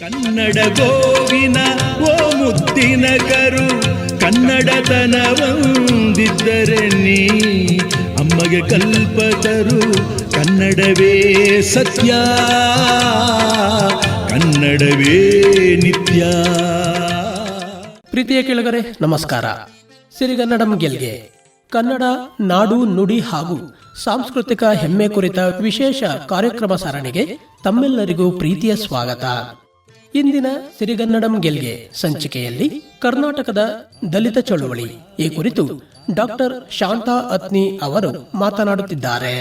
ಕನ್ನಡ ಗೋವಿನ ಓ ಮುದ್ದಿನ ಕರು ಕನ್ನಡತನವಂದಿದ್ದರೆ ನೀ ಅಮ್ಮಗೆ ಕಲ್ಪತರು, ಕನ್ನಡವೇ ಸತ್ಯ, ಕನ್ನಡವೇ ನಿತ್ಯ. ಪ್ರೀತಿಯ ಕೆಳಗರೆ, ನಮಸ್ಕಾರ. ಸಿರಿಗನ್ನಡಂ ಗೆಲ್ಗೆ ಕನ್ನಡ, ನಾಡು, ನುಡಿ ಹಾಗೂ ಸಾಂಸ್ಕೃತಿಕ ಹೆಮ್ಮೆ ಕುರಿತ ವಿಶೇಷ ಕಾರ್ಯಕ್ರಮ ಸರಣಿಗೆ ತಮ್ಮೆಲ್ಲರಿಗೂ ಪ್ರೀತಿಯ ಸ್ವಾಗತ. ಇಂದಿನ ಸಿರಿಗನ್ನಡಂ ಗೆಲ್ಗೆ ಸಂಚಿಕೆಯಲ್ಲಿ ಕರ್ನಾಟಕದ ದಲಿತ ಚಳುವಳಿ. ಈ ಕುರಿತು ಡಾಕ್ಟರ್ ಶಾಂತಾ ಅತ್ನಿ ಅವರು ಮಾತನಾಡುತ್ತಿದ್ದಾರೆ.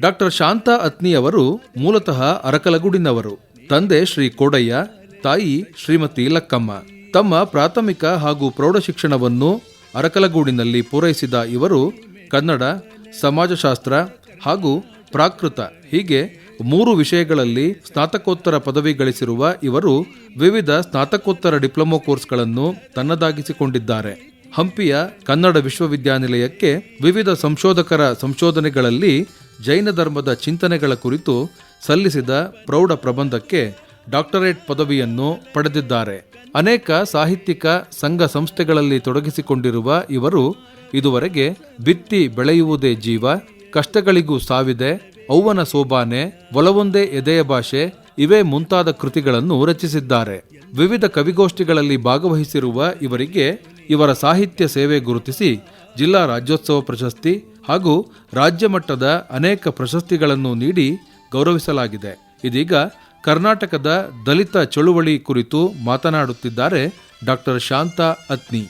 ಡಾಕ್ಟರ್ ಶಾಂತಾ ಅತ್ನಿ ಅವರು ಮೂಲತಃ ಅರಕಲಗೂಡಿನವರು. ತಂದೆ ಶ್ರೀ ಕೋಡಯ್ಯ, ತಾಯಿ ಶ್ರೀಮತಿ ಲಕ್ಕಮ್ಮ. ತಮ್ಮ ಪ್ರಾಥಮಿಕ ಹಾಗೂ ಪ್ರೌಢಶಿಕ್ಷಣವನ್ನು ಅರಕಲಗೂಡಿನಲ್ಲಿ ಪೂರೈಸಿದ ಇವರು ಕನ್ನಡ, ಸಮಾಜಶಾಸ್ತ್ರ ಹಾಗೂ ಪ್ರಾಕೃತ ಹೀಗೆ ಮೂರು ವಿಷಯಗಳಲ್ಲಿ ಸ್ನಾತಕೋತ್ತರ ಪದವಿ ಗಳಿಸಿರುವ ಇವರು ವಿವಿಧ ಸ್ನಾತಕೋತ್ತರ ಡಿಪ್ಲೊಮೊ ಕೋರ್ಸ್ಗಳನ್ನು ತನ್ನದಾಗಿಸಿಕೊಂಡಿದ್ದಾರೆ. ಹಂಪಿಯ ಕನ್ನಡ ವಿಶ್ವವಿದ್ಯಾನಿಲಯಕ್ಕೆ ವಿವಿಧ ಸಂಶೋಧಕರ ಸಂಶೋಧನೆಗಳಲ್ಲಿ ಜೈನ ಧರ್ಮದ ಚಿಂತನೆಗಳ ಕುರಿತು ಸಲ್ಲಿಸಿದ ಪ್ರೌಢ ಪ್ರಬಂಧಕ್ಕೆ ಡಾಕ್ಟರೇಟ್ ಪದವಿಯನ್ನು ಪಡೆದಿದ್ದಾರೆ. ಅನೇಕ ಸಾಹಿತ್ಯಿಕ ಸಂಘ ಸಂಸ್ಥೆಗಳಲ್ಲಿ ತೊಡಗಿಸಿಕೊಂಡಿರುವ ಇವರು ಇದುವರೆಗೆ ಬಿತ್ತಿ ಬೆಳೆಯುವುದೇ ಜೀವ, ಕಷ್ಟಗಳಿಗೂ ಸಾವಿದೆ ಅವ್ವನ ಸೋಬಾನೆ, ಒಲವೊಂದೇ ಎದೆಯ ಭಾಷೆ, ಇವೇ ಮುಂತಾದ ಕೃತಿಗಳನ್ನು ರಚಿಸಿದ್ದಾರೆ. ವಿವಿಧ ಕವಿಗೋಷ್ಠಿಗಳಲ್ಲಿ ಭಾಗವಹಿಸಿರುವ ಇವರಿಗೆ ಇವರ ಸಾಹಿತ್ಯ ಸೇವೆ ಗುರುತಿಸಿ ಜಿಲ್ಲಾ ರಾಜ್ಯೋತ್ಸವ ಪ್ರಶಸ್ತಿ ಹಾಗೂ ರಾಜ್ಯ ಮಟ್ಟದ ಅನೇಕ ಪ್ರಶಸ್ತಿಗಳನ್ನು ನೀಡಿ ಗೌರವಿಸಲಾಗಿದೆ. ಇದೀಗ ಕರ್ನಾಟಕದ ದಲಿತ ಚಳುವಳಿ ಕುರಿತು ಮಾತನಾಡುತ್ತಿದ್ದಾರೆ ಡಾಕ್ಟರ್ ಶಾಂತಾ ಅತ್ನಿ.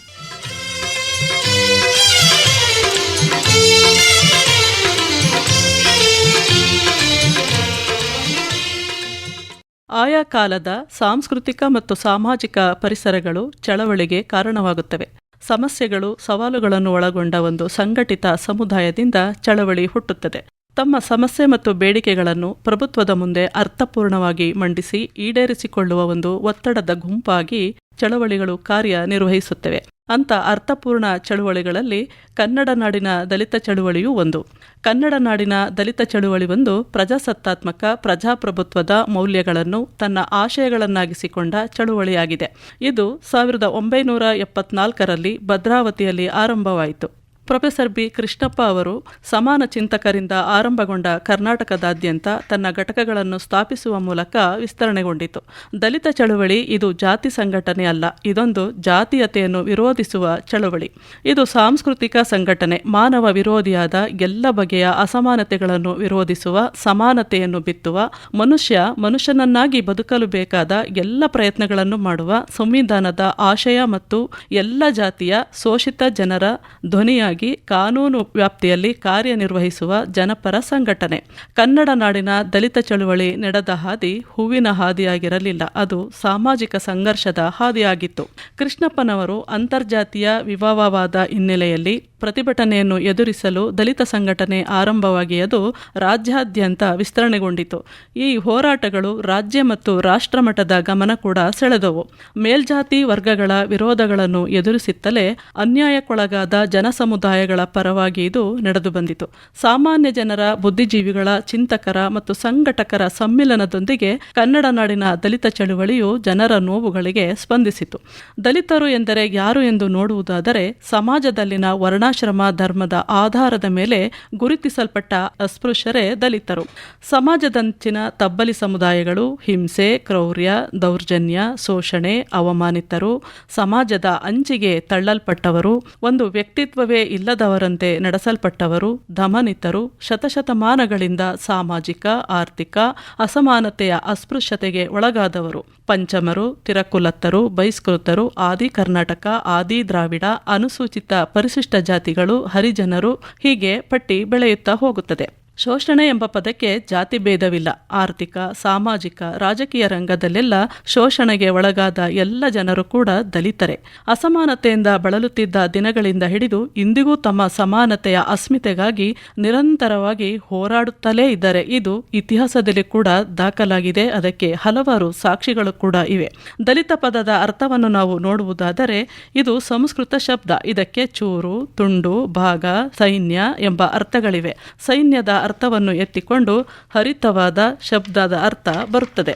ಕಾಲದ ಸಾಂಸ್ಕೃತಿಕ ಮತ್ತು ಸಾಮಾಜಿಕ ಪರಿಸರಗಳು ಚಳವಳಿಗೆ ಕಾರಣವಾಗುತ್ತವೆ. ಸಮಸ್ಯೆಗಳು, ಸವಾಲುಗಳನ್ನು ಒಳಗೊಂಡ ಒಂದು ಸಂಘಟಿತ ಸಮುದಾಯದಿಂದ ಚಳವಳಿ ಹುಟ್ಟುತ್ತದೆ. ತಮ್ಮ ಸಮಸ್ಯೆ ಮತ್ತು ಬೇಡಿಕೆಗಳನ್ನು ಪ್ರಭುತ್ವದ ಮುಂದೆ ಅರ್ಥಪೂರ್ಣವಾಗಿ ಮಂಡಿಸಿ ಈಡೇರಿಸಿಕೊಳ್ಳುವ ಒಂದು ಒತ್ತಡದ ಗುಂಪಾಗಿ ಚಳವಳಿಗಳು ಕಾರ್ಯನಿರ್ವಹಿಸುತ್ತವೆ. ಅಂತ ಅರ್ಥಪೂರ್ಣ ಚಳುವಳಿಗಳಲ್ಲಿ ಕನ್ನಡ ನಾಡಿನ ದಲಿತ ಚಳುವಳಿಯೂ ಒಂದು. ಕನ್ನಡ ನಾಡಿನ ದಲಿತ ಚಳುವಳಿ ಒಂದು ಪ್ರಜಾಸತ್ತಾತ್ಮಕ, ಪ್ರಜಾಪ್ರಭುತ್ವದ ಮೌಲ್ಯಗಳನ್ನು ತನ್ನ ಆಶಯಗಳನ್ನಾಗಿಸಿಕೊಂಡ ಚಳುವಳಿಯಾಗಿದೆ. ಇದು ಸಾವಿರದ ಒಂಬೈನೂರ ಎಪ್ಪತ್ನಾಲ್ಕರಲ್ಲಿ ಭದ್ರಾವತಿಯಲ್ಲಿ ಆರಂಭವಾಯಿತು. Professor B. ಕೃಷ್ಣಪ್ಪ ಅವರು ಸಮಾನ ಚಿಂತಕರಿಂದ ಆರಂಭಗೊಂಡ ಕರ್ನಾಟಕದಾದ್ಯಂತ ತನ್ನ ಘಟಕಗಳನ್ನು ಸ್ಥಾಪಿಸುವ ಮೂಲಕ ವಿಸ್ತರಣೆಗೊಂಡಿತು. ದಲಿತ ಚಳುವಳಿ ಇದು ಜಾತಿ ಸಂಘಟನೆ ಅಲ್ಲ, ಇದೊಂದು ಜಾತೀಯತೆಯನ್ನು ವಿರೋಧಿಸುವ ಚಳುವಳಿ. ಇದು ಸಾಂಸ್ಕೃತಿಕ ಸಂಘಟನೆ, ಮಾನವ ವಿರೋಧಿಯಾದ ಎಲ್ಲ ಬಗೆಯ ಅಸಮಾನತೆಗಳನ್ನು ವಿರೋಧಿಸುವ, ಸಮಾನತೆಯನ್ನು ಬಿತ್ತುವ, ಮನುಷ್ಯ ಮನುಷ್ಯನನ್ನಾಗಿ ಬದುಕಲು ಬೇಕಾದ ಎಲ್ಲ ಪ್ರಯತ್ನಗಳನ್ನು ಮಾಡುವ ಸಂವಿಧಾನದ ಆಶಯ ಮತ್ತು ಎಲ್ಲ ಜಾತಿಯ ಶೋಷಿತ ಜನರ ಧ್ವನಿಯಾಗಿ ಕಾನೂನು ವ್ಯಾಪ್ತಿಯಲ್ಲಿ ಕಾರ್ಯನಿರ್ವಹಿಸುವ ಜನಪರ ಸಂಘಟನೆ. ಕನ್ನಡ ನಾಡಿನ ದಲಿತ ಚಳುವಳಿ ನಡೆದ ಹಾದಿ ಹೂವಿನ ಹಾದಿಯಾಗಿರಲಿಲ್ಲ. ಅದು ಸಾಮಾಜಿಕ ಸಂಘರ್ಷದ ಹಾದಿಯಾಗಿತ್ತು. ಕೃಷ್ಣಪ್ಪನವರು ಅಂತರ್ಜಾತೀಯ ವಿವಾಹವಾದ ಹಿನ್ನೆಲೆಯಲ್ಲಿ ಪ್ರತಿಭಟನೆಯನ್ನು ಎದುರಿಸಲು ದಲಿತ ಸಂಘಟನೆ ಆರಂಭವಾಗಿ ಅದು ರಾಜ್ಯಾದ್ಯಂತ ವಿಸ್ತರಣೆಗೊಂಡಿತು. ಈ ಹೋರಾಟಗಳು ರಾಜ್ಯ ಮತ್ತು ರಾಷ್ಟ್ರಮಟ್ಟದ ಗಮನ ಕೂಡ ಸೆಳೆದವು. ಮೇಲ್ಜಾತಿ ವರ್ಗಗಳ ವಿರೋಧಗಳನ್ನು ಎದುರಿಸುತ್ತಲೇ ಅನ್ಯಾಯಕ್ಕೊಳಗಾದ ಜನಸಮುದಾಯಗಳ ಪರವಾಗಿ ಇದು ನಡೆದು ಬಂದಿತು ಸಾಮಾನ್ಯ ಜನರ ಬುದ್ಧಿಜೀವಿಗಳ ಚಿಂತಕರ ಮತ್ತು ಸಂಘಟಕರ ಸಮ್ಮಿಲನದೊಂದಿಗೆ ಕನ್ನಡ ನಾಡಿನ ದಲಿತ ಚಳುವಳಿಯು ಜನರ ನೋವುಗಳಿಗೆ ಸ್ಪಂದಿಸಿತು. ದಲಿತರು ಎಂದರೆ ಯಾರು ಎಂದು ನೋಡುವುದಾದರೆ ಸಮಾಜದಲ್ಲಿನ ವರ್ಣ ವರ್ಣಾಶ್ರಮ ಧರ್ಮದ ಆಧಾರದ ಮೇಲೆ ಗುರುತಿಸಲ್ಪಟ್ಟ ಅಸ್ಪೃಶ್ಯರೇ ದಲಿತರು. ಸಮಾಜದಂಚಿನ ತಬ್ಬಲಿ ಸಮುದಾಯಗಳು, ಹಿಂಸೆ, ಕ್ರೌರ್ಯ, ದೌರ್ಜನ್ಯ, ಶೋಷಣೆ, ಅವಮಾನಿತರು, ಸಮಾಜದ ಅಂಚಿಗೆ ತಳ್ಳಲ್ಪಟ್ಟವರು, ಒಂದು ವ್ಯಕ್ತಿತ್ವವೇ ಇಲ್ಲದವರಂತೆ ನಡೆಸಲ್ಪಟ್ಟವರು, ದಮನಿತರು, ಶತಶತಮಾನಗಳಿಂದ ಸಾಮಾಜಿಕ, ಆರ್ಥಿಕ, ಅಸಮಾನತೆಯ ಅಸ್ಪೃಶ್ಯತೆಗೆ ಒಳಗಾದವರು. ಪಂಚಮರು, ತಿರಕುಲತ್ತರು, ಬಹಿಷ್ಕೃತರು, ಆದಿ ಕರ್ನಾಟಕ, ಆದಿ ದ್ರಾವಿಡ, ಅನುಸೂಚಿತ ಪರಿಶಿಷ್ಟ ಜಾತಿಗಳು, ಹರಿಜನರು ಹೀಗೆ ಪಟ್ಟಿ ಬೆಳೆಯುತ್ತಾ ಹೋಗುತ್ತದೆ. ಶೋಷಣೆ ಎಂಬ ಪದಕ್ಕೆ ಜಾತಿ ಭೇದವಿಲ್ಲ. ಆರ್ಥಿಕ, ಸಾಮಾಜಿಕ, ರಾಜಕೀಯ ರಂಗದಲ್ಲೆಲ್ಲ ಶೋಷಣೆಗೆ ಒಳಗಾದ ಎಲ್ಲ ಜನರು ಕೂಡ ದಲಿತರೆ. ಅಸಮಾನತೆಯಿಂದ ಬಳಲುತ್ತಿದ್ದ ದಿನಗಳಿಂದ ಹಿಡಿದು ಇಂದಿಗೂ ತಮ್ಮ ಸಮಾನತೆಯ ಅಸ್ಮಿತೆಗಾಗಿ ನಿರಂತರವಾಗಿ ಹೋರಾಡುತ್ತಲೇ ಇದ್ದಾರೆ. ಇದು ಇತಿಹಾಸದಲ್ಲಿ ಕೂಡ ದಾಖಲಾಗಿದೆ. ಅದಕ್ಕೆ ಹಲವಾರು ಸಾಕ್ಷಿಗಳು ಕೂಡ ಇವೆ. ದಲಿತ ಪದದ ಅರ್ಥವನ್ನು ನಾವು ನೋಡುವುದಾದರೆ, ಇದು ಸಂಸ್ಕೃತ ಶಬ್ದ. ಇದಕ್ಕೆ ಚೂರು, ತುಂಡು, ಭಾಗ, ಸೈನ್ಯ ಎಂಬ ಅರ್ಥಗಳಿವೆ. ಸೈನ್ಯದ ಅರ್ಥವನ್ನು ಎತ್ತಿಕೊಂಡು ಹರಿತವಾದ ಶಬ್ದದ ಅರ್ಥ ಬರುತ್ತದೆ.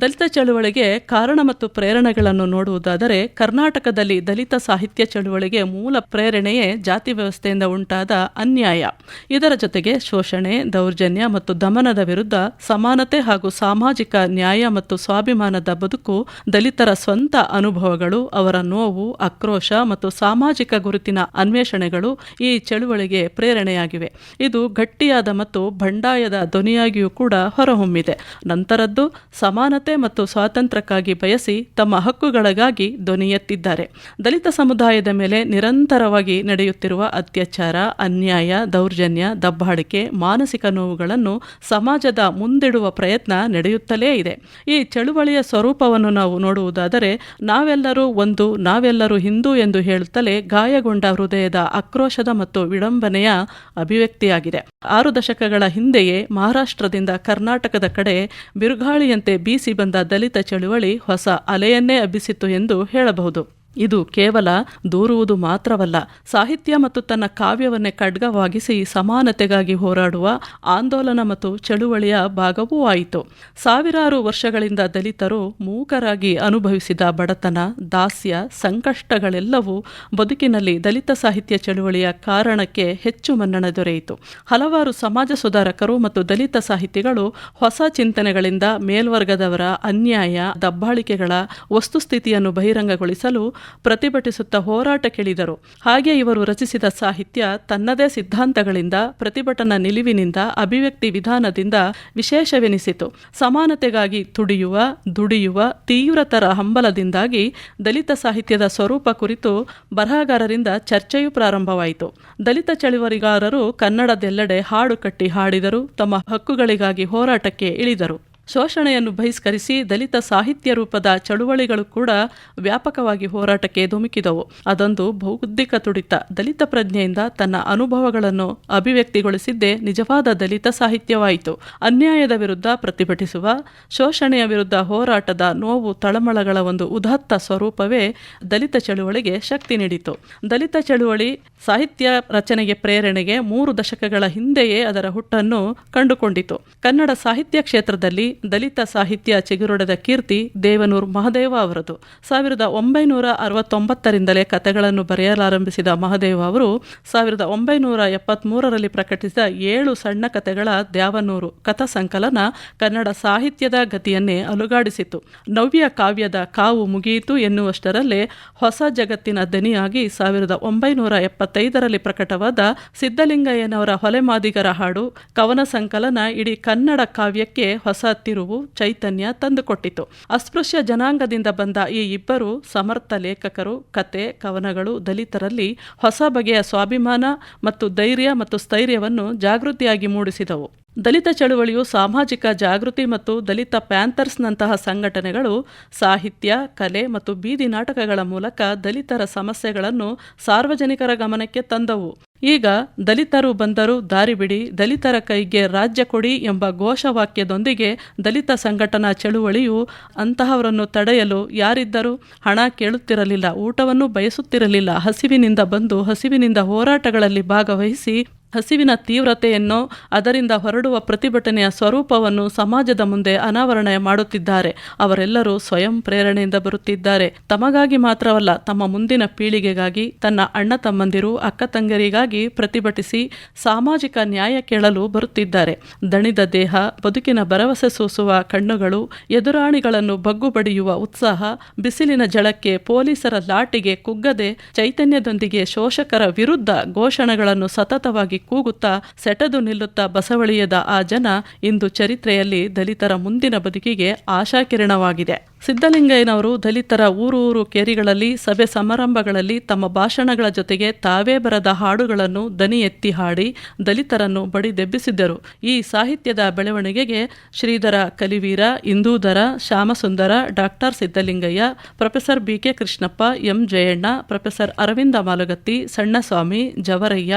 ದಲಿತ ಚಳುವಳಿಗೆ ಕಾರಣ ಮತ್ತು ಪ್ರೇರಣೆಗಳನ್ನು ನೋಡುವುದಾದರೆ ಕರ್ನಾಟಕದಲ್ಲಿ ದಲಿತ ಸಾಹಿತ್ಯ ಚಳುವಳಿಗೆ ಮೂಲ ಪ್ರೇರಣೆಯೇ ಜಾತಿ ವ್ಯವಸ್ಥೆಯಿಂದ ಉಂಟಾದ ಅನ್ಯಾಯ. ಇದರ ಜೊತೆಗೆ ಶೋಷಣೆ, ದೌರ್ಜನ್ಯ ಮತ್ತು ದಮನದ ವಿರುದ್ಧ ಸಮಾನತೆ ಹಾಗೂ ಸಾಮಾಜಿಕ ನ್ಯಾಯ ಮತ್ತು ಸ್ವಾಭಿಮಾನದ ಬದುಕು, ದಲಿತರ ಸ್ವಂತ ಅನುಭವಗಳು, ಅವರ ನೋವು, ಆಕ್ರೋಶ ಮತ್ತು ಸಾಮಾಜಿಕ ಗುರುತಿನ ಅನ್ವೇಷಣೆಗಳು ಈ ಚಳುವಳಿಗೆ ಪ್ರೇರಣೆಯಾಗಿವೆ. ಇದು ಗಟ್ಟಿಯಾದ ಮತ್ತು ಬಂಡಾಯದ ಧ್ವನಿಯಾಗಿಯೂ ಕೂಡ ಹೊರಹೊಮ್ಮಿದೆ. ನಂತರದ್ದು ಸಮಾನತೆ ಮತ್ತು ಸ್ವಾತಂತ್ರ್ಯಕ್ಕಾಗಿ ಬಯಸಿ ತಮ್ಮ ಹಕ್ಕುಗಳಿಗಾಗಿ ಧ್ವನಿ ಎತ್ತಿದ್ದಾರೆ ದಲಿತ ಸಮುದಾಯದ ಮೇಲೆ ನಿರಂತರವಾಗಿ ನಡೆಯುತ್ತಿರುವ ಅತ್ಯಾಚಾರ, ಅನ್ಯಾಯ, ದೌರ್ಜನ್ಯ, ದಬ್ಬಾಳಿಕೆ, ಮಾನಸಿಕ ನೋವುಗಳನ್ನು ಸಮಾಜದ ಮುಂದಿಡುವ ಪ್ರಯತ್ನ ನಡೆಯುತ್ತಲೇ ಇದೆ. ಈ ಚಳುವಳಿಯ ಸ್ವರೂಪವನ್ನು ನಾವು ನೋಡುವುದಾದರೆ, ನಾವೆಲ್ಲರೂ ಒಂದು, ನಾವೆಲ್ಲರೂ ಹಿಂದೂ ಎಂದು ಹೇಳುತ್ತಲೇ ಗಾಯಗೊಂಡ ಹೃದಯದ ಆಕ್ರೋಶದ ಮತ್ತು ವಿಡಂಬನೆಯ ಅಭಿವ್ಯಕ್ತಿಯಾಗಿದೆ. ಆರು ದಶಕಗಳ ಹಿಂದೆಯೇ ಮಹಾರಾಷ್ಟ್ರದಿಂದ ಕರ್ನಾಟಕದ ಕಡೆ ಬಿರುಗಾಳಿಯಂತೆ ಬೀಸಿ ಬಂದ ದಲಿತ ಚಳುವಳಿ ಹೊಸ ಅಲೆಯನ್ನೇ ಅಬ್ಬಿಸಿತ್ತು ಎಂದು ಹೇಳಬಹುದು. ಇದು ಕೇವಲ ದೂರುವುದು ಮಾತ್ರವಲ್ಲ, ಸಾಹಿತ್ಯ ಮತ್ತು ತನ್ನ ಕಾವ್ಯವನ್ನೇ ಖಡ್ಗವಾಗಿಸಿ ಸಮಾನತೆಗಾಗಿ ಹೋರಾಡುವ ಆಂದೋಲನ ಮತ್ತು ಚಳುವಳಿಯ ಭಾಗವೂ ಆಯಿತು. ಸಾವಿರಾರು ವರ್ಷಗಳಿಂದ ದಲಿತರು ಮೂಕರಾಗಿ ಅನುಭವಿಸಿದ ಬಡತನ, ದಾಸ್ಯ, ಸಂಕಷ್ಟಗಳೆಲ್ಲವೂ ಬದುಕಿನಲ್ಲಿ ದಲಿತ ಸಾಹಿತ್ಯ ಚಳುವಳಿಯ ಕಾರಣಕ್ಕೆ ಹೆಚ್ಚು ಮನ್ನಣೆ ದೊರೆಯಿತು. ಹಲವಾರು ಸಮಾಜ ಸುಧಾರಕರು ಮತ್ತು ದಲಿತ ಸಾಹಿತಿಗಳು ಹೊಸ ಚಿಂತನೆಗಳಿಂದ ಮೇಲ್ವರ್ಗದವರ ಅನ್ಯಾಯ, ದಬ್ಬಾಳಿಕೆಗಳ ವಸ್ತುಸ್ಥಿತಿಯನ್ನು ಬಹಿರಂಗಗೊಳಿಸಲು ಪ್ರತಿಭಟಿಸುತ್ತಾ ಹೋರಾಟಕ್ಕಿಳಿದರು ಹಾಗೆ ಇವರು ರಚಿಸಿದ ಸಾಹಿತ್ಯ ತನ್ನದೇ ಸಿದ್ಧಾಂತಗಳಿಂದ, ಪ್ರತಿಭಟನಾ ನಿಲುವಿನಿಂದ, ಅಭಿವ್ಯಕ್ತಿ ವಿಧಾನದಿಂದ ವಿಶೇಷವೆನಿಸಿತು. ಸಮಾನತೆಗಾಗಿ ತುಡಿಯುವ, ದುಡಿಯುವ, ತೀವ್ರತರ ಹಂಬಲದಿಂದಾಗಿ ದಲಿತ ಸಾಹಿತ್ಯದ ಸ್ವರೂಪ ಕುರಿತು ಬರಹಗಾರರಿಂದ ಚರ್ಚೆಯೂ ಪ್ರಾರಂಭವಾಯಿತು. ದಲಿತ ಚಳುವಳಿಗಾರರು ಕನ್ನಡದೆಲ್ಲೆಡೆ ಹಾಡು ಕಟ್ಟಿ ಹಾಡಿದರು, ತಮ್ಮ ಹಕ್ಕುಗಳಿಗಾಗಿ ಹೋರಾಟಕ್ಕೆ ಇಳಿದರು. ಶೋಷಣೆಯನ್ನು ಬಹಿಷ್ಕರಿಸಿ ದಲಿತ ಸಾಹಿತ್ಯ ರೂಪದ ಚಳುವಳಿಗಳು ಕೂಡ ವ್ಯಾಪಕವಾಗಿ ಹೋರಾಟಕ್ಕೆ ಧುಮುಕಿದವು. ಅದೊಂದು ಬೌದ್ಧಿಕ ತುಡಿತ. ದಲಿತ ಪ್ರಜ್ಞೆಯಿಂದ ತನ್ನ ಅನುಭವಗಳನ್ನು ಅಭಿವ್ಯಕ್ತಿಗೊಳಿಸಿದ್ದೇ ನಿಜವಾದ ದಲಿತ ಸಾಹಿತ್ಯವಾಯಿತು. ಅನ್ಯಾಯದ ವಿರುದ್ಧ ಪ್ರತಿಭಟಿಸುವ, ಶೋಷಣೆಯ ವಿರುದ್ಧ ಹೋರಾಟದ ನೋವು ತಳಮಳಗಳ ಒಂದು ಉದಾತ್ತ ಸ್ವರೂಪವೇ ದಲಿತ ಚಳುವಳಿಗೆ ಶಕ್ತಿ ನೀಡಿತು. ದಲಿತ ಚಳುವಳಿ ಸಾಹಿತ್ಯ ರಚನೆಗೆ ಪ್ರೇರಣೆಗೆ ಮೂರು ದಶಕಗಳ ಹಿಂದೆಯೇ ಅದರ ಹುಟ್ಟನ್ನು ಕಂಡುಕೊಂಡಿತು. ಕನ್ನಡ ಸಾಹಿತ್ಯ ಕ್ಷೇತ್ರದಲ್ಲಿ ದಲಿತ ಸಾಹಿತ್ಯ ಚಿಗುರೊಡೆದ ಕೀರ್ತಿ ದೇವನೂರ್ ಮಹದೇವ ಅವರದು. ಸಾವಿರದ ಒಂಬೈನೂರ ಅರವತ್ತೊಂಬತ್ತರಿಂದಲೇ ಕಥೆಗಳನ್ನು ಬರೆಯಲಾರಂಭಿಸಿದ ಮಹದೇವ ಅವರು ಸಾವಿರದ ಒಂಬೈನೂರ ಎಪ್ಪತ್ಮೂರರಲ್ಲಿ ಪ್ರಕಟಿಸಿದ ಏಳು ಸಣ್ಣ ಕಥೆಗಳ ದ್ಯಾವನೂರು ಕಥಾ ಸಂಕಲನ ಕನ್ನಡ ಸಾಹಿತ್ಯದ ಗತಿಯನ್ನೇ ಅಲುಗಾಡಿಸಿತು ನವ್ಯ ಕಾವ್ಯದ ಕಾವು ಮುಗಿಯಿತು ಎನ್ನುವಷ್ಟರಲ್ಲೇ ಹೊಸ ಜಗತ್ತಿನ ದನಿಯಾಗಿ ಸಾವಿರದ ಒಂಬೈನೂರ ಎಪ್ಪತ್ತೈದರಲ್ಲಿ ಪ್ರಕಟವಾದ ಸಿದ್ದಲಿಂಗಯ್ಯನವರ ಹೊಲೆಮಾದಿಗರ ಹಾಡು ಕವನ ಸಂಕಲನ ಇಡೀ ಕನ್ನಡ ಕಾವ್ಯಕ್ಕೆ ಹೊಸ ತಿರುವು ಚೈತನ್ಯ ತಂದುಕೊಟ್ಟಿತು. ಅಸ್ಪೃಶ್ಯ ಜನಾಂಗದಿಂದ ಬಂದ ಈ ಇಬ್ಬರು ಸಮರ್ಥ ಲೇಖಕರು, ಕತೆ, ಕವನಗಳು, ದಲಿತರಲ್ಲಿ ಹೊಸ ಬಗೆಯ ಸ್ವಾಭಿಮಾನ ಮತ್ತು ಧೈರ್ಯ ಮತ್ತು ಸ್ಥೈರ್ಯವನ್ನು ಜಾಗೃತಿಯಾಗಿ ಮೂಡಿಸಿದವು. ದಲಿತ ಚಳುವಳಿಯು ಸಾಮಾಜಿಕ ಜಾಗೃತಿ ಮತ್ತು ದಲಿತ ಪ್ಯಾಂಥರ್ಸ್ನಂತಹ ಸಂಘಟನೆಗಳು ಸಾಹಿತ್ಯ, ಕಲೆ ಮತ್ತು ಬೀದಿ ನಾಟಕಗಳ ಮೂಲಕ ದಲಿತರ ಸಮಸ್ಯೆಗಳನ್ನು ಸಾರ್ವಜನಿಕರ ಗಮನಕ್ಕೆ ತಂದವು. ಈಗ ದಲಿತರು ಬಂದರು ದಾರಿ ಬಿಡಿ, ದಲಿತರ ಕೈಗೆ ರಾಜ್ಯ ಕೊಡಿ ಎಂಬ ಘೋಷವಾಕ್ಯದೊಂದಿಗೆ ದಲಿತ ಸಂಘಟನಾ ಚಳುವಳಿಯು ಅಂತಹವರನ್ನು ತಡೆಯಲು ಯಾರಿದ್ದರೂ ಹಣ ಕೇಳುತ್ತಿರಲಿಲ್ಲ, ಊಟವನ್ನು ಬಯಸುತ್ತಿರಲಿಲ್ಲ, ಹಸಿವಿನಿಂದ ಬಂದು ಹಸಿವಿನಿಂದ ಹೋರಾಟಗಳಲ್ಲಿ ಭಾಗವಹಿಸಿ ಹಸಿವಿನ ತೀವ್ರತೆಯನ್ನು ಅದರಿಂದ ಹೊರಡುವ ಪ್ರತಿಭಟನೆಯ ಸ್ವರೂಪವನ್ನು ಸಮಾಜದ ಮುಂದೆ ಅನಾವರಣ ಮಾಡುತ್ತಿದ್ದಾರೆ. ಅವರೆಲ್ಲರೂ ಸ್ವಯಂ ಪ್ರೇರಣೆಯಿಂದ ಬರುತ್ತಿದ್ದಾರೆ. ತಮಗಾಗಿ ಮಾತ್ರವಲ್ಲ, ತಮ್ಮ ಮುಂದಿನ ಪೀಳಿಗೆಗಾಗಿ, ತನ್ನ ಅಣ್ಣ ತಮ್ಮಂದಿರು, ಅಕ್ಕ ತಂಗರಿಗಾಗಿ ಪ್ರತಿಭಟಿಸಿ ಸಾಮಾಜಿಕ ನ್ಯಾಯ ಕೇಳಲು ಬರುತ್ತಿದ್ದಾರೆ. ದಣಿದ ದೇಹ, ಬದುಕಿನ ಭರವಸೆ ಸೂಸುವ ಕಣ್ಣುಗಳು ಎದುರಾಣಿಗಳನ್ನು ಬಗ್ಗು ಬಡಿಯುವ ಉತ್ಸಾಹ, ಬಿಸಿಲಿನ ಜಳಕ್ಕೆ ಪೊಲೀಸರ ಲಾಟಿಗೆ ಕುಗ್ಗದೆ ಚೈತನ್ಯದೊಂದಿಗೆ ಶೋಷಕರ ವಿರುದ್ಧ ಘೋಷಣೆಗಳನ್ನು ಸತತವಾಗಿ ಕೂಗುತ್ತಾ ಸೆಟದು ನಿಲ್ಲುತ್ತಾ ಬಸವಳಿಯದ ಆ ಜನ ಇಂದು ಚರಿತ್ರೆಯಲ್ಲಿ ದಲಿತರ ಮುಂದಿನ ಬದುಕಿಗೆ ಆಶಾಕಿರಣವಾಗಿದೆ. ಸಿದ್ದಲಿಂಗಯ್ಯನವರು ದಲಿತರ ಊರೂರು ಕೇರಿಗಳಲ್ಲಿ, ಸಭೆ ಸಮಾರಂಭಗಳಲ್ಲಿ ತಮ್ಮ ಭಾಷಣಗಳ ಜೊತೆಗೆ ತಾವೇ ಬರದ ಹಾಡುಗಳನ್ನು ದನಿ ಎತ್ತಿ ಹಾಡಿ ದಲಿತರನ್ನು ಬಡಿದೆಬ್ಬಿಸಿದ್ದರು ಈ ಸಾಹಿತ್ಯದ ಬೆಳವಣಿಗೆಗೆ Sridhara Kaliveera, Indudhara, Shyamasundara, doctor Siddalingaiah, professor BK Krishnappa, M Jayanna, professor Aravinda Malagatti, Sannaswamy, Javaraiah,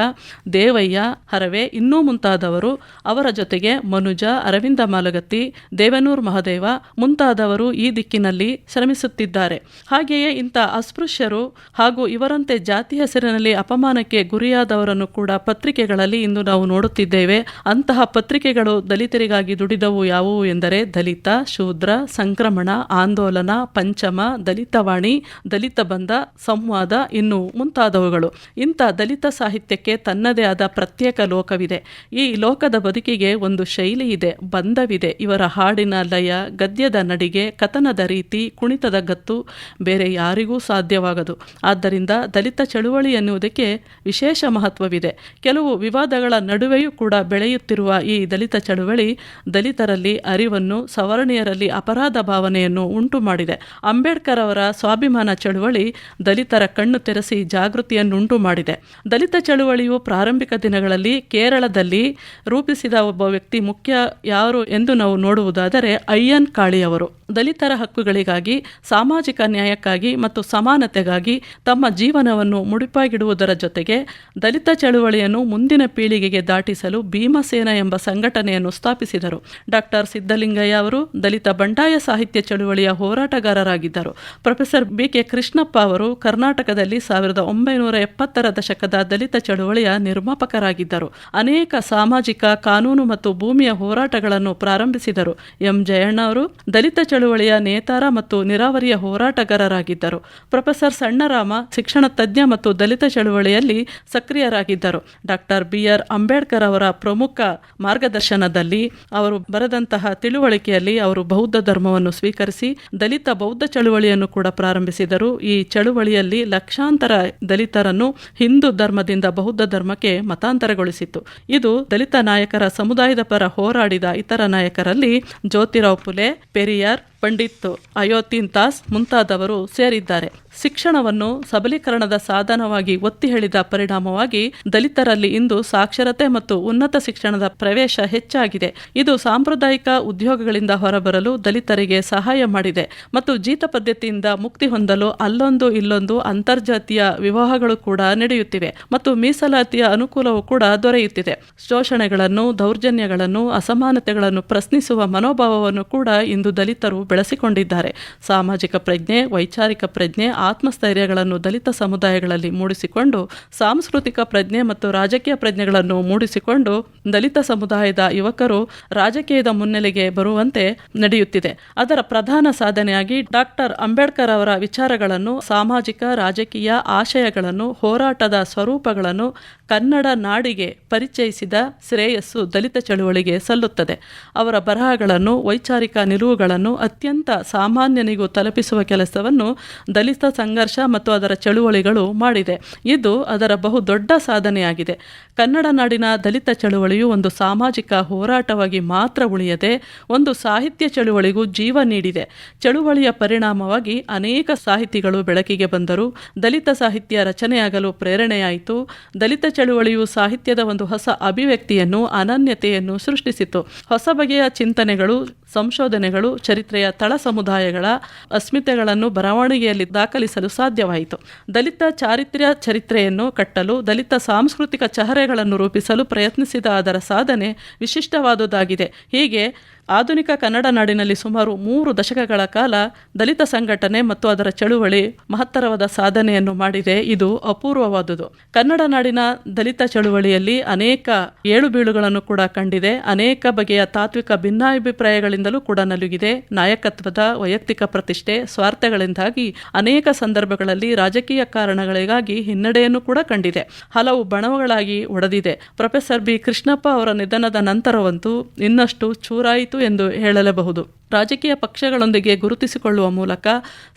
Devaiah, Harave ಇನ್ನೂ ಮುಂತಾದವರು, ಅವರ ಜೊತೆಗೆ ಮನುಜ, ಅರವಿಂದ ಮಾಲಗತ್ತಿ, ದೇವನೂರ್ ಮಹದೇವ ಮುಂತಾದವರು ಈ ದಿಕ್ಕಿನಲ್ಲಿ ಶ್ರಮಿಸುತ್ತಿದ್ದಾರೆ. ಹಾಗೆಯೇ ಇಂಥ ಅಸ್ಪೃಶ್ಯರು ಹಾಗೂ ಇವರಂತೆ ಜಾತಿ ಹೆಸರಿನಲ್ಲಿ ಅಪಮಾನಕ್ಕೆ ಗುರಿಯಾದವರನ್ನು ಕೂಡ ಪತ್ರಿಕೆಗಳಲ್ಲಿ ಇಂದು ನಾವು ನೋಡುತ್ತಿದ್ದೇವೆ. ಅಂತಹ ಪತ್ರಿಕೆಗಳು ದಲಿತರಿಗಾಗಿ ದುಡಿದವು ಯಾವುವು ಎಂದರೆ ದಲಿತ, ಶೂದ್ರ, ಸಂಕ್ರಮಣ, ಆಂದೋಲನ, ಪಂಚಮ, ದಲಿತವಾಣಿ, ದಲಿತ ಬಂಧ ಸಂವಾದ ಇನ್ನು ಮುಂತಾದವುಗಳು. ಇಂಥ ದಲಿತ ಸಾಹಿತ್ಯಕ್ಕೆ ತನ್ನದೇ ಆದ ಪ್ರತ್ಯೇಕ ಲೋಕವಿದೆ. ಈ ಲೋಕದ ಬದುಕಿಗೆ ಒಂದು ಶೈಲಿ ಇದೆ ಬಂಧವಿದೆ. ಇವರ ಹಾಡಿನ ಲಯ, ಗದ್ಯದ ನಡಿಗೆ, ಕಥನದ ರೀತಿ ಕುಣಿತದ ಗತ್ತು ಬೇರೆ ಯಾರಿಗೂ ಸಾಧ್ಯವಾಗದು. ಆದ್ದರಿಂದ ದಲಿತ ಚಳುವಳಿ ಎನ್ನುವುದಕ್ಕೆ ವಿಶೇಷ ಮಹತ್ವವಿದೆ. ಕೆಲವು ವಿವಾದಗಳ ನಡುವೆಯೂ ಕೂಡ ಬೆಳೆಯುತ್ತಿರುವ ಈ ದಲಿತ ಚಳುವಳಿ ದಲಿತರಲ್ಲಿ ಅರಿವನ್ನು, ಸವರ್ಣೀಯರಲ್ಲಿ ಅಪರಾಧ ಭಾವನೆಯನ್ನು ಉಂಟು ಮಾಡಿದೆ. ಅಂಬೇಡ್ಕರ್ ಅವರ ಸ್ವಾಭಿಮಾನ ಚಳುವಳಿ ದಲಿತರ ಕಣ್ಣು ತೆರೆಸಿ ಜಾಗೃತಿಯನ್ನುಂಟು ಮಾಡಿದೆ. ದಲಿತ ಚಳುವಳಿಯು ಪ್ರಾರಂಭಿಕ ದಿನಗಳಲ್ಲಿ ಕೇರಳದಲ್ಲಿ ರೂಪಿಸಿದ ಒಬ್ಬ ವ್ಯಕ್ತಿ ಮುಖ್ಯ ಯಾರು ಎಂದು ನಾವು ನೋಡುವುದಾದರೆ ಅಯ್ಯನ್ ಕಾಳಿಯವರು ದಲಿತರ ಹಕ್ಕುಗಳಿಗಾಗಿ ಸಾಮಾಜಿಕ ನ್ಯಾಯಕ್ಕಾಗಿ ಮತ್ತು ಸಮಾನತೆಗಾಗಿ ತಮ್ಮ ಜೀವನವನ್ನು ಮುಡಿಪಾಗಿಡುವುದರ ಜೊತೆಗೆ ದಲಿತ ಚಳುವಳಿಯನ್ನು ಮುಂದಿನ ಪೀಳಿಗೆಗೆ ದಾಟಿಸಲು ಭೀಮಸೇನ ಎಂಬ ಸಂಘಟನೆಯನ್ನು ಸ್ಥಾಪಿಸಿದರು. ಡಾಕ್ಟರ್ ಸಿದ್ದಲಿಂಗಯ್ಯ ಅವರು ದಲಿತ ಬಂಡಾಯ ಸಾಹಿತ್ಯ ಚಳುವಳಿಯ ಹೋರಾಟಗಾರರಾಗಿದ್ದರು. ಪ್ರೊಫೆಸರ್ ಬಿ ಕೆ ಕೃಷ್ಣಪ್ಪ ಅವರು ಕರ್ನಾಟಕದಲ್ಲಿ ಸಾವಿರದ ಒಂಬೈನೂರ ಎಪ್ಪತ್ತರ ದಶಕದ ದಲಿತ ಚಳುವಳಿಯ ನಿರ್ಮಾಪಕರಾಗಿದ್ದರು. ಅನೇಕ ಸಾಮಾಜಿಕ ಕಾನೂನು ಮತ್ತು ಭೂಮಿಯ ಹೋರಾಟಗಳನ್ನು ಪ್ರಾರಂಭಿಸಿದರು. ಎಂ. ಜಯಣ್ಣ ಅವರು ದಲಿತ ಚಳುವಳಿಯ ನೇತಾರ ಮತ್ತು ನಿರಾವರಿಯ ಹೋರಾಟಗಾರರಾಗಿದ್ದರು. ಪ್ರೊಫೆಸರ್ ಸಣ್ಣರಾಮ, ಶಿಕ್ಷಣ ತಜ್ಞ ಮತ್ತು ದಲಿತ ಚಳುವಳಿಯಲ್ಲಿ ಸಕ್ರಿಯರಾಗಿದ್ದರು. ಡಾಕ್ಟರ್ ಬಿಆರ್ ಅಂಬೇಡ್ಕರ್ ಅವರ ಪ್ರಮುಖ ಮಾರ್ಗದರ್ಶನದಲ್ಲಿ ಅವರು ಬರೆದಂತಹ ತಿಳುವಳಿಕೆಯಲ್ಲಿ ಅವರು ಬೌದ್ಧ ಧರ್ಮವನ್ನು ಸ್ವೀಕರಿಸಿ, ದಲಿತ ಬೌದ್ಧ ಚಳುವಳಿಯನ್ನು ಕೂಡ ಪ್ರಾರಂಭಿಸಿದರು. ಈ ಚಳುವಳಿಯಲ್ಲಿ ಲಕ್ಷಾಂತರ ದಲಿತರನ್ನು ಹಿಂದೂ ಧರ್ಮದಿಂದ ಬೌದ್ಧ ಧರ್ಮಕ್ಕೆ ಮತಾಂತರಗೊಳಿಸಿತು ಇದು ದಲಿತ ನಾಯಕರ ಸಮುದಾಯದ ಪರ ಹೋರಾಡಿದ ಇತರ ನಾಯಕರಲ್ಲಿ ಜ್ಯೋತಿರಾವ್ ಪುಲೆ, ಪೆರಿಯಾರ್ ಪಂಡಿತ್ ಅಯೋತೀನ್ ದಾಸ್ ಮುಂತಾದವರು ಸೇರಿದ್ದಾರೆ. ಶಿಕ್ಷಣವನ್ನು ಸಬಲೀಕರಣದ ಸಾಧನವಾಗಿ ಒತ್ತಿ ಹೇಳಿದ ಪರಿಣಾಮವಾಗಿ ದಲಿತರಲ್ಲಿ ಇಂದು ಸಾಕ್ಷರತೆ ಮತ್ತು ಉನ್ನತ ಶಿಕ್ಷಣದ ಪ್ರವೇಶ ಹೆಚ್ಚಾಗಿದೆ. ಇದು ಸಾಂಪ್ರದಾಯಿಕ ಉದ್ಯೋಗಗಳಿಂದ ಹೊರಬರಲು ದಲಿತರಿಗೆ ಸಹಾಯ ಮಾಡಿದೆ ಮತ್ತು ಜೀತ ಪದ್ಧತಿಯಿಂದ ಮುಕ್ತಿ ಹೊಂದಲು ಅಲ್ಲೊಂದು ಇಲ್ಲೊಂದು ಅಂತರ್ಜಾತೀಯ ವಿವಾಹಗಳು ಕೂಡ ನಡೆಯುತ್ತಿವೆ ಮತ್ತು ಮೀಸಲಾತಿಯ ಅನುಕೂಲವೂ ಕೂಡ ದೊರೆಯುತ್ತಿದೆ. ಶೋಷಣೆಗಳನ್ನು, ದೌರ್ಜನ್ಯಗಳನ್ನು, ಅಸಮಾನತೆಗಳನ್ನು ಪ್ರಶ್ನಿಸುವ ಮನೋಭಾವವನ್ನು ಕೂಡ ಇಂದು ದಲಿತರು ಬೆಳೆಸಿಕೊಂಡಿದ್ದಾರೆ. ಸಾಮಾಜಿಕ ಪ್ರಜ್ಞೆ, ವೈಚಾರಿಕ ಪ್ರಜ್ಞೆ ಆತ್ಮಸ್ಥೈರ್ಯಗಳನ್ನು ದಲಿತ ಸಮುದಾಯಗಳಲ್ಲಿ ಮೂಡಿಸಿಕೊಂಡು, ಸಾಂಸ್ಕೃತಿಕ ಪ್ರಜ್ಞೆ ಮತ್ತು ರಾಜಕೀಯ ಪ್ರಜ್ಞೆಗಳನ್ನು ಮೂಡಿಸಿಕೊಂಡು ದಲಿತ ಸಮುದಾಯದ ಯುವಕರು ರಾಜಕೀಯದ ಮುನ್ನೆಲೆಗೆ ಬರುವಂತೆ ನಡೆಯುತ್ತಿದೆ. ಅದರ ಪ್ರಧಾನ ಸಾಧನೆಯಾಗಿ ಡಾಕ್ಟರ್ ಅಂಬೇಡ್ಕರ್ ಅವರ ವಿಚಾರಗಳನ್ನು, ಸಾಮಾಜಿಕ, ರಾಜಕೀಯ ಆಶಯಗಳನ್ನು, ಹೋರಾಟದ ಸ್ವರೂಪಗಳನ್ನು ಕನ್ನಡ ನಾಡಿಗೆ ಪರಿಚಯಿಸಿದ ಶ್ರೇಯಸ್ಸು ದಲಿತ ಚಳುವಳಿಗೆ ಸಲ್ಲುತ್ತದೆ. ಅವರ ಬರಹಗಳನ್ನು, ವೈಚಾರಿಕ ನಿಲುವುಗಳನ್ನು ಅತ್ಯಂತ ಸಾಮಾನ್ಯನಿಗೂ ತಲುಪಿಸುವ ಕೆಲಸವನ್ನು ದಲಿತ ಸಂಘರ್ಷ ಮತ್ತು ಅದರ ಚಳುವಳಿಗಳು ಮಾಡಿದೆ. ಇದು ಅದರ ಬಹು ದೊಡ್ಡ ಸಾಧನೆಯಾಗಿದೆ. ಕನ್ನಡ ನಾಡಿನ ದಲಿತ ಚಳುವಳಿಯು ಒಂದು ಸಾಮಾಜಿಕ ಹೋರಾಟವಾಗಿ ಮಾತ್ರ ಉಳಿಯದೆ ಒಂದು ಸಾಹಿತ್ಯ ಚಳುವಳಿಗೂ ಜೀವ ನೀಡಿದೆ. ಚಳುವಳಿಯ ಪರಿಣಾಮವಾಗಿ ಅನೇಕ ಸಾಹಿತಿಗಳು ಬೆಳಕಿಗೆ ಬಂದರು. ದಲಿತ ಸಾಹಿತ್ಯ ರಚನೆಯಾಗಲು ಪ್ರೇರಣೆಯಾಯಿತು. ದಲಿತ ಚಳುವಳಿಯು ಸಾಹಿತ್ಯದ ಒಂದು ಹೊಸ ಅಭಿವ್ಯಕ್ತಿಯನ್ನು, ಅನನ್ಯತೆಯನ್ನು ಸೃಷ್ಟಿಸಿತು. ಹೊಸ ಬಗೆಯ ಚಿಂತನೆಗಳು ಸಂಶೋಧನೆಗಳು ಚರಿತ್ರೆಯ ತಳ ಸಮುದಾಯಗಳ ಅಸ್ಮಿತೆಗಳನ್ನು ಬರವಣಿಗೆಯಲ್ಲಿ ದಾಖಲಿಸಲು ಸಾಧ್ಯವಾಯಿತು. ದಲಿತ ಚಾರಿತ್ರ್ಯ ಚರಿತ್ರೆಯನ್ನು ಕಟ್ಟಲು, ದಲಿತ ಸಾಂಸ್ಕೃತಿಕ ಚಹರೆಗಳನ್ನು ರೂಪಿಸಲು ಪ್ರಯತ್ನಿಸಿದ ಅದರ ಸಾಧನೆ ವಿಶಿಷ್ಟವಾದುದಾಗಿದೆ. ಹೀಗೆ ಆಧುನಿಕ ಕನ್ನಡ ನಾಡಿನಲ್ಲಿ ಸುಮಾರು ಮೂರು ದಶಕಗಳ ಕಾಲ ದಲಿತ ಸಂಘಟನೆ ಮತ್ತು ಅದರ ಚಳುವಳಿ ಮಹತ್ತರವಾದ ಸಾಧನೆಯನ್ನು ಮಾಡಿದೆ. ಇದು ಅಪೂರ್ವವಾದುದು. ಕನ್ನಡ ನಾಡಿನ ದಲಿತ ಚಳುವಳಿಯಲ್ಲಿ ಅನೇಕ ಏಳು ಬೀಳುಗಳನ್ನು ಕೂಡ ಕಂಡಿದೆ. ಅನೇಕ ಬಗೆಯ ತಾತ್ವಿಕ ಭಿನ್ನಾಭಿಪ್ರಾಯಗಳಿಂದಲೂ ಕೂಡ ನಲುಗಿದೆ. ನಾಯಕತ್ವದ ವೈಯಕ್ತಿಕ ಪ್ರತಿಷ್ಠೆ, ಸ್ವಾರ್ಥಗಳಿಂದಾಗಿ ಅನೇಕ ಸಂದರ್ಭಗಳಲ್ಲಿ ರಾಜಕೀಯ ಕಾರಣಗಳಿಗಾಗಿ ಹಿನ್ನಡೆಯನ್ನು ಕೂಡ ಕಂಡಿದೆ. ಹಲವು ಬಣವಗಳಾಗಿ ಒಡೆದಿದೆ. ಪ್ರೊಫೆಸರ್ ಬಿ ಕೃಷ್ಣಪ್ಪ ಅವರ ನಿಧನದ ನಂತರವಂತೂ ಇನ್ನಷ್ಟು ಚೂರಾಯಿತು. ಎಂದು ಹೇಳಲಬಹುದು. ರಾಜಕೀಯ ಪಕ್ಷಗಳೊಂದಿಗೆ ಗುರುತಿಸಿಕೊಳ್ಳುವ ಮೂಲಕ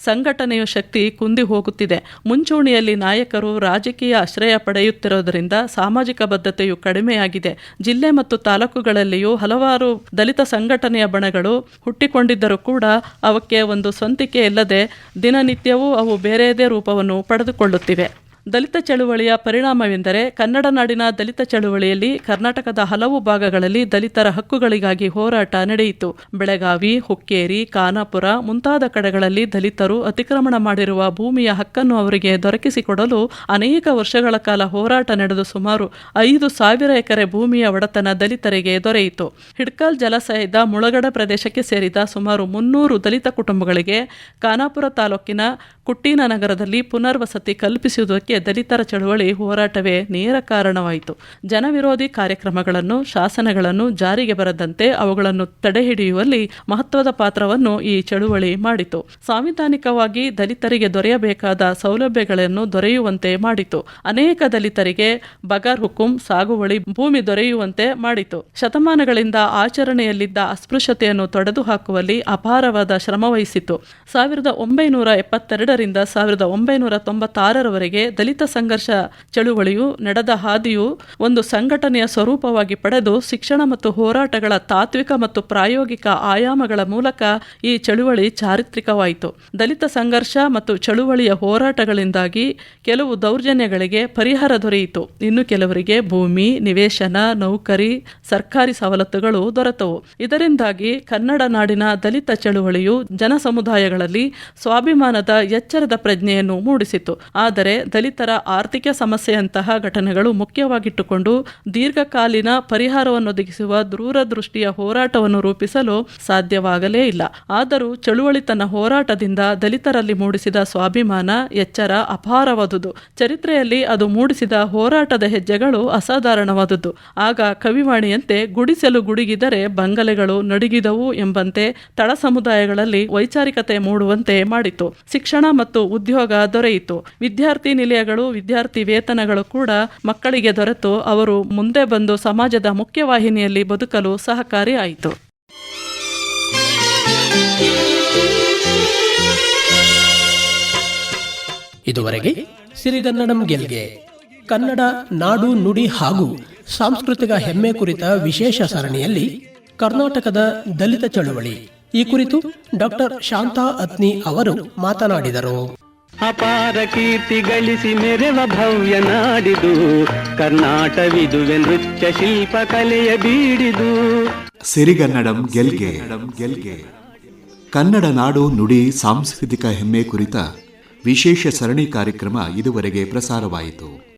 ಸಂಘಟನೆಯ ಶಕ್ತಿ ಕುಂದಿ ಹೋಗುತ್ತಿದೆ. ಮುಂಚೂಣಿಯಲ್ಲಿ ನಾಯಕರು ರಾಜಕೀಯ ಆಶ್ರಯ ಪಡೆಯುತ್ತಿರುವುದರಿಂದ ಸಾಮಾಜಿಕ ಬದ್ಧತೆಯು ಕಡಿಮೆಯಾಗಿದೆ. ಜಿಲ್ಲೆ ಮತ್ತು ತಾಲೂಕುಗಳಲ್ಲಿಯೂ ಹಲವಾರು ದಲಿತ ಸಂಘಟನೆಯ ಬಣಗಳು ಹುಟ್ಟಿಕೊಂಡಿದ್ದರೂ ಕೂಡ ಅವಕ್ಕೆ ಒಂದು ಸ್ವಂತಿಕೆ ಇಲ್ಲದೆ ದಿನನಿತ್ಯವೂ ಅವು ಬೇರೆಯದೇ ರೂಪವನ್ನು ಪಡೆದುಕೊಳ್ಳುತ್ತಿವೆ. ದಲಿತ ಚಳುವಳಿಯ ಪರಿಣಾಮವೆಂದರೆ ಕನ್ನಡ ನಾಡಿನ ದಲಿತ ಚಳುವಳಿಯಲ್ಲಿ ಕರ್ನಾಟಕದ ಹಲವು ಭಾಗಗಳಲ್ಲಿ ದಲಿತರ ಹಕ್ಕುಗಳಿಗಾಗಿ ಹೋರಾಟ ನಡೆಯಿತು. ಬೆಳಗಾವಿ, ಹುಕ್ಕೇರಿ, ಖಾನಾಪುರ ಮುಂತಾದ ಕಡೆಗಳಲ್ಲಿ ದಲಿತರು ಅತಿಕ್ರಮಣ ಮಾಡಿರುವ ಭೂಮಿಯ ಹಕ್ಕನ್ನು ಅವರಿಗೆ ದೊರಕಿಸಿಕೊಡಲು ಅನೇಕ ವರ್ಷಗಳ ಕಾಲ ಹೋರಾಟ ನಡೆದು ಸುಮಾರು ಐದು ಸಾವಿರ ಎಕರೆ ಭೂಮಿಯ ಒಡೆತನ ದಲಿತರಿಗೆ ದೊರೆಯಿತು. ಹಿಡ್ಕಲ್ ಜಲಾಶಯದ ಮುಳಗಡ ಪ್ರದೇಶಕ್ಕೆ ಸೇರಿದ ಸುಮಾರು ಮುನ್ನೂರು ದಲಿತ ಕುಟುಂಬಗಳಿಗೆ ಖಾನಾಪುರ ತಾಲೂಕಿನ ಕುಟ್ಟೀನ ನಗರದಲ್ಲಿ ಪುನರ್ವಸತಿ ಕಲ್ಪಿಸುವುದಕ್ಕೆ ದಲಿತರ ಚಳುವಳಿ ಹೋರಾಟವೇ ನೇರ ಕಾರಣವಾಯಿತು. ಜನವಿರೋಧಿ ಕಾರ್ಯಕ್ರಮಗಳನ್ನು, ಶಾಸನಗಳನ್ನು ಜಾರಿಗೆ ಬರದಂತೆ ಅವುಗಳನ್ನು ತಡೆಹಿಡಿಯುವಲ್ಲಿ ಮಹತ್ವದ ಪಾತ್ರವನ್ನು ಈ ಚಳುವಳಿ ಮಾಡಿತು. ಸಾಂವಿಧಾನಿಕವಾಗಿ ದಲಿತರಿಗೆ ದೊರೆಯಬೇಕಾದ ಸೌಲಭ್ಯಗಳನ್ನು ದೊರೆಯುವಂತೆ ಮಾಡಿತು. ಅನೇಕ ದಲಿತರಿಗೆ ಬಗರ್ ಹುಕುಂ, ಸಾಗುವಳಿ ಭೂಮಿ ದೊರೆಯುವಂತೆ ಮಾಡಿತು. ಶತಮಾನಗಳಿಂದ ಆಚರಣೆಯಲ್ಲಿದ್ದ ಅಸ್ಪೃಶ್ಯತೆಯನ್ನು ತೊಡೆದು ಹಾಕುವಲ್ಲಿ ಅಪಾರವಾದ ಶ್ರಮವಹಿಸಿತು. ಸಾವಿರದ ಒಂಬೈನೂರ ಎಪ್ಪತ್ತೆರಡರಿಂದ ಸಾವಿರದ ಒಂಬೈನೂರ ತೊಂಬತ್ತಾರರವರೆಗೆ ಸಂಘರ್ಷ ಚಳುವಳಿಯು ನಡೆದ ಹಾದಿಯು ಒಂದು ಸಂಘಟನೆಯ ಸ್ವರೂಪವಾಗಿ ಪಡೆದು ಶಿಕ್ಷಣ ಮತ್ತು ಹೋರಾಟಗಳ ತಾತ್ವಿಕ ಮತ್ತು ಪ್ರಾಯೋಗಿಕ ಆಯಾಮಗಳ ಮೂಲಕ ಈ ಚಳುವಳಿ ಚಾರಿತ್ರಿಕವಾಯಿತು. ದಲಿತ ಸಂಘರ್ಷ ಮತ್ತು ಚಳುವಳಿಯ ಹೋರಾಟಗಳಿಂದಾಗಿ ಕೆಲವು ದೌರ್ಜನ್ಯಗಳಿಗೆ ಪರಿಹಾರ ದೊರೆಯಿತು. ಇನ್ನು ಕೆಲವರಿಗೆ ಭೂಮಿ, ನಿವೇಶನ, ನೌಕರಿ, ಸರ್ಕಾರಿ ಸವಲತ್ತುಗಳು ದೊರೆತವು. ಇದರಿಂದಾಗಿ ಕನ್ನಡ ನಾಡಿನ ದಲಿತ ಚಳುವಳಿಯು ಜನ ಸಮುದಾಯಗಳಲ್ಲಿ ಸ್ವಾಭಿಮಾನದ ಎಚ್ಚರದ ಪ್ರಜ್ಞೆಯನ್ನು ಮೂಡಿಸಿತು. ಆದರೆ ದಲಿತರ ಆರ್ಥಿಕ ಸಮಸ್ಯೆಯಂತಹ ಘಟನೆಗಳು ಮುಖ್ಯವಾಗಿಟ್ಟುಕೊಂಡು ದೀರ್ಘಕಾಲೀನ ಪರಿಹಾರವನ್ನೊದಗಿಸುವ ದೂರದೃಷ್ಟಿಯ ಹೋರಾಟವನ್ನು ರೂಪಿಸಲು ಸಾಧ್ಯವಾಗಲೇ ಇಲ್ಲ. ಆದರೂ ಚಳುವಳಿ ತನ್ನ ಹೋರಾಟದಿಂದ ದಲಿತರಲ್ಲಿ ಮೂಡಿಸಿದ ಸ್ವಾಭಿಮಾನ, ಎಚ್ಚರ ಅಪಾರವಾದುದು. ಚರಿತ್ರೆಯಲ್ಲಿ ಅದು ಮೂಡಿಸಿದ ಹೋರಾಟದ ಹೆಜ್ಜೆಗಳು ಅಸಾಧಾರಣವಾದುದು. ಆಗ ಕವಿವಾಣಿಯಂತೆ ಗುಡಿಸಲು ಗುಡುಗಿದರೆ ಬಂಗಲೆಗಳು ನಡುಗಿದವು ಎಂಬಂತೆ ತಳ ಸಮುದಾಯಗಳಲ್ಲಿ ವೈಚಾರಿಕತೆ ಮೂಡುವಂತೆ ಮಾಡಿತು. ಶಿಕ್ಷಣ ಮತ್ತು ಉದ್ಯೋಗ ದೊರೆಯಿತು. ವಿದ್ಯಾರ್ಥಿ ನಿಲಯಗಳು ವಿದ್ಯಾರ್ಥಿ ವೇತನಗಳು ಕೂಡ ಮಕ್ಕಳಿಗೆ ದೊರೆತು ಅವರು ಮುಂದೆ ಬಂದು ಸಮಾಜದ ಮುಖ್ಯವಾಹಿನಿಯಲ್ಲಿ ಬದುಕಲು ಸಹಕಾರಿ ಆಯಿತು. ಇದುವರೆಗೆ ಸಿರಿಗನ್ನಡಂ ಗೆಲ್ಗೆ. ಕನ್ನಡ ನಾಡು ನುಡಿ ಹಾಗೂ ಸಾಂಸ್ಕೃತಿಕ ಹೆಮ್ಮೆ ಕುರಿತ ವಿಶೇಷ ಸರಣಿಯಲ್ಲಿ ಕರ್ನಾಟಕದ ದಲಿತ ಚಳುವಳಿ. ಈ ಕುರಿತು ಡಾಕ್ಟರ್ ಶಾಂತಾ ಅತ್ನಿ ಅವರು ಮಾತನಾಡಿದರು. ಅಪಾರ ಕೀರ್ತಿ ಗಳಿಸಿ ಮೆರೆವ ಭವ್ಯ ನಾಡಿದು. ಕರ್ನಾಟವಿದುವೆ ನೃತ್ಯ ಶಿಲ್ಪ ಕಲೆಯ ಬೀಡಿದು. ಸಿರಿಗನ್ನಡಂ ಗೆಲ್ಗೆ. ಗೆಲ್ಗೆ ಕನ್ನಡ ನಾಡು ನುಡಿ ಸಾಂಸ್ಕೃತಿಕ ಹೆಮ್ಮೆ ಕುರಿತ ವಿಶೇಷ ಸರಣಿ ಕಾರ್ಯಕ್ರಮ ಇದುವರೆಗೆ ಪ್ರಸಾರವಾಯಿತು.